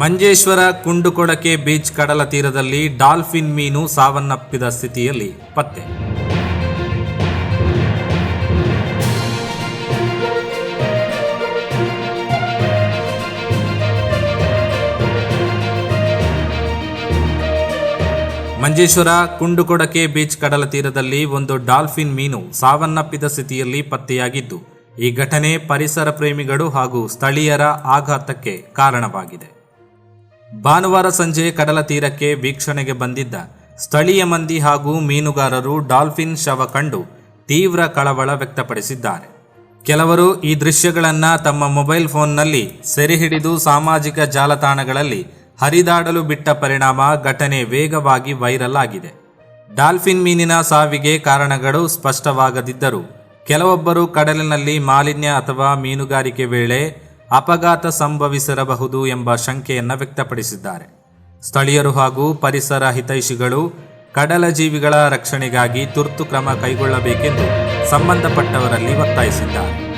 Manjeshwar ಕುಂಡುಕೊಡಕೆ beach ಕಡಲ ತೀರದಲ್ಲಿ dolphin ಮೀನು ಸಾವನ್ನಪ್ಪಿದ ಸ್ಥಿತಿಯಲ್ಲಿ ಪತ್ತೆ. ಮಂಜೇಶ್ವರ ಕುಂಡುಕೊಡಕೆ ಬೀಚ್ ಕಡಲ ತೀರದಲ್ಲಿ ಒಂದು ಡಾಲ್ಫಿನ್ ಮೀನು ಸಾವನ್ನಪ್ಪಿದ ಸ್ಥಿತಿಯಲ್ಲಿ ಪತ್ತೆಯಾಗಿದ್ದು, ಈ ಘಟನೆ ಪರಿಸರ ಪ್ರೇಮಿಗಳು ಹಾಗೂ ಸ್ಥಳೀಯರ ಆಘಾತಕ್ಕೆ ಕಾರಣವಾಗಿದೆ. ಭಾನುವಾರ ಸಂಜೆ ಕಡಲ ತೀರಕ್ಕೆ ವೀಕ್ಷಣೆಗೆ ಬಂದಿದ್ದ ಸ್ಥಳೀಯ ಮಂದಿ ಹಾಗೂ ಮೀನುಗಾರರು ಡಾಲ್ಫಿನ್ ಶವ ಕಂಡು ತೀವ್ರ ಕಳವಳ ವ್ಯಕ್ತಪಡಿಸಿದ್ದಾರೆ. ಕೆಲವರು ಈ ದೃಶ್ಯಗಳನ್ನು ತಮ್ಮ ಮೊಬೈಲ್ ಫೋನ್ನಲ್ಲಿ ಸೆರೆ ಹಿಡಿದು ಸಾಮಾಜಿಕ ಜಾಲತಾಣಗಳಲ್ಲಿ ಹರಿದಾಡಲು ಬಿಟ್ಟ ಪರಿಣಾಮ ಘಟನೆ ವೇಗವಾಗಿ ವೈರಲ್ ಆಗಿದೆ. ಡಾಲ್ಫಿನ್ ಮೀನಿನ ಸಾವಿಗೆ ಕಾರಣಗಳು ಸ್ಪಷ್ಟವಾಗದಿದ್ದರೂ ಕೆಲವೊಬ್ಬರು ಕಡಲಿನಲ್ಲಿ ಮಾಲಿನ್ಯ ಅಥವಾ ಮೀನುಗಾರಿಕೆ ವೇಳೆ ಅಪಘಾತ ಸಂಭವಿಸಿರಬಹುದು ಎಂಬ ಶಂಕೆಯನ್ನು ವ್ಯಕ್ತಪಡಿಸಿದ್ದಾರೆ. ಸ್ಥಳೀಯರು ಹಾಗೂ ಪರಿಸರ ಹಿತೈಷಿಗಳು ಕಡಲ ಜೀವಿಗಳ ರಕ್ಷಣೆಗಾಗಿ ತುರ್ತು ಕ್ರಮ ಕೈಗೊಳ್ಳಬೇಕೆಂದು ಸಂಬಂಧಪಟ್ಟವರಲ್ಲಿ ಒತ್ತಾಯಿಸಿದ್ದಾರೆ.